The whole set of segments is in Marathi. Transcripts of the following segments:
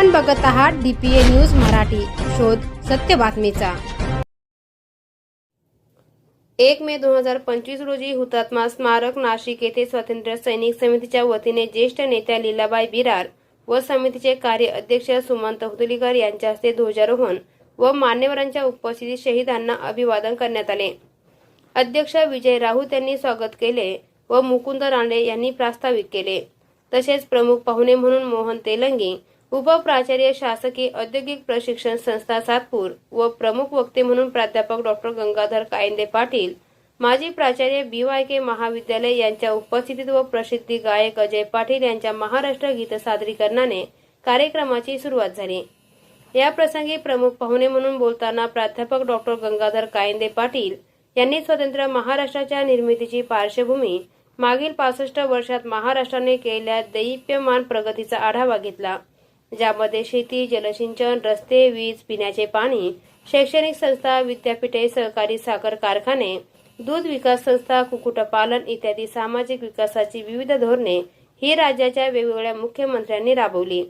आपण बघत आहात डीपीए न्यूज मराठी. शोध सत्य बातमीचा. एक मे दोन हजार पंचवीस रोजी हुतात्मा स्मारक नाशिक येथे स्वातंत्र्य सैनिक समितीच्या वतीने ज्येष्ठ नेत्या लीलाबाई बिरार व समितीचे कार्य अध्यक्ष सुमंत हुदुलीकर यांच्या हस्ते ध्वजारोहण व मान्यवरांच्या उपस्थितीत शहीदांना अभिवादन करण्यात आले. अध्यक्ष विजय राऊत यांनी स्वागत केले व मुकुंद रांडे यांनी प्रास्ताविक केले. तसेच प्रमुख पाहुणे म्हणून मोहन तेलंगी उपप्राचार्य शासकीय औद्योगिक प्रशिक्षण संस्था सातपूर व प्रमुख वक्ते म्हणून प्राध्यापक डॉक्टर गंगाधर कायंदे पाटील माजी प्राचार्य बी वाय के महाविद्यालय यांच्या उपस्थितीत व प्रसिद्धी गायक अजय पाटील यांच्या महाराष्ट्र गीत सादरीकरणाने कार्यक्रमाची सुरुवात झाली. या प्रसंगी प्रमुख पाहुणे म्हणून बोलताना प्राध्यापक डॉक्टर गंगाधर कायंदे पाटील यांनी स्वतंत्र महाराष्ट्राच्या निर्मितीची पार्श्वभूमी मागील पासष्ट वर्षात महाराष्ट्राने केलेल्या दैप्यमान प्रगतीचा आढावा घेतला. ज्यामध्ये शेती जलसिंचन रस्ते वीज पिण्याचे पाणी शैक्षणिक संस्था विद्यापीठे सहकारी साखर कारखाने दूध विकास संस्था कुक्कुटपालन इत्यादी सामाजिक विकासाची विविध धोरणे ही राज्याच्या वेगवेगळ्या मुख्यमंत्र्यांनी राबवली.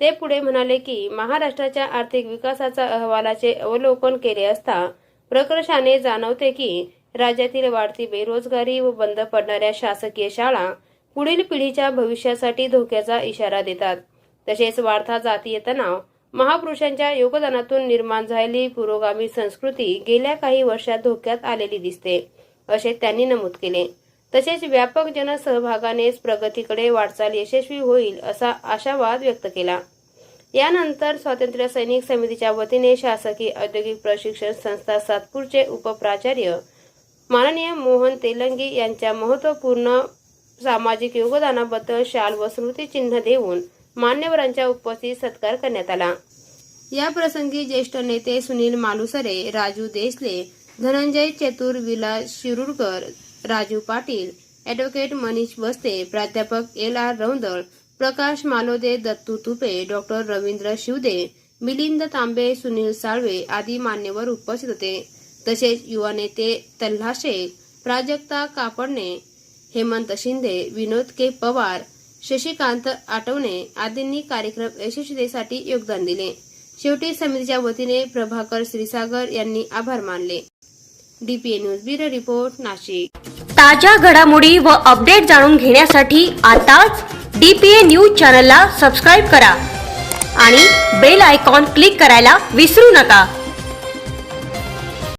ते पुढे म्हणाले की महाराष्ट्राच्या आर्थिक विकासाचा अहवालाचे अवलोकन केले असता प्रकर्षाने जाणवते की राज्यातील वाढती बेरोजगारी व बंद पडणाऱ्या शासकीय शाळा पुढील पिढीच्या भविष्यासाठी धोक्याचा इशारा देतात. तसेच वाढता जातीय तणाव महापुरुषांच्या योगदानातून निर्माण झालेली पुरोगामी संस्कृती गेल्या काही वर्षात धोक्यात आलेली दिसते असे त्यांनी नमूद केले. तसेच व्यापक जनसहभागानेच प्रगतीकडे वाटचाल यशस्वी होईल असा आशावाद व्यक्त केला. यानंतर स्वातंत्र्य सैनिक समितीच्या वतीने शासकीय औद्योगिक प्रशिक्षण संस्था सातपूरचे उपप्राचार्य माननीय मोहन तेलंगी यांच्या महत्त्वपूर्ण सामाजिक योगदानाबद्दल शाल व स्मृतिचिन्ह देऊन मान्यवरांच्या उपस्थित सत्कार करण्यात आला. या प्रसंगी ज्येष्ठ नेते सुनील मालुसरे राजू देसले धनंजय चतुर विलास शिरूरकर राजू पाटील ॲडव्होकेट मनीष बस्ते प्राध्यापक L R Raundal Prakash Malode Dattu Tupe doctor Ravindra Shivde Milind Tambe Sunil Salve आदी मान्यवर उपस्थित होते. तसेच युवा नेते तल्हा शेख प्राजक्ता कापडणे हेमंत शिंदे विनोद के पवार शशिकांत आटवणे आदींनी कार्यक्रम यशस्वीतेसाठी योगदान दिले. शेवटी समितीच्या वतीने प्रभाकर श्रीसागर यांनी आभार मानले. DPA news bureau report Nashik. ताज्या घडामोडी व अपडेट जाणून घेण्यासाठी आताच डीपीए न्यूज चॅनलला सबस्क्राईब करा आणि बेल आयकॉन क्लिक करायला विसरू नका.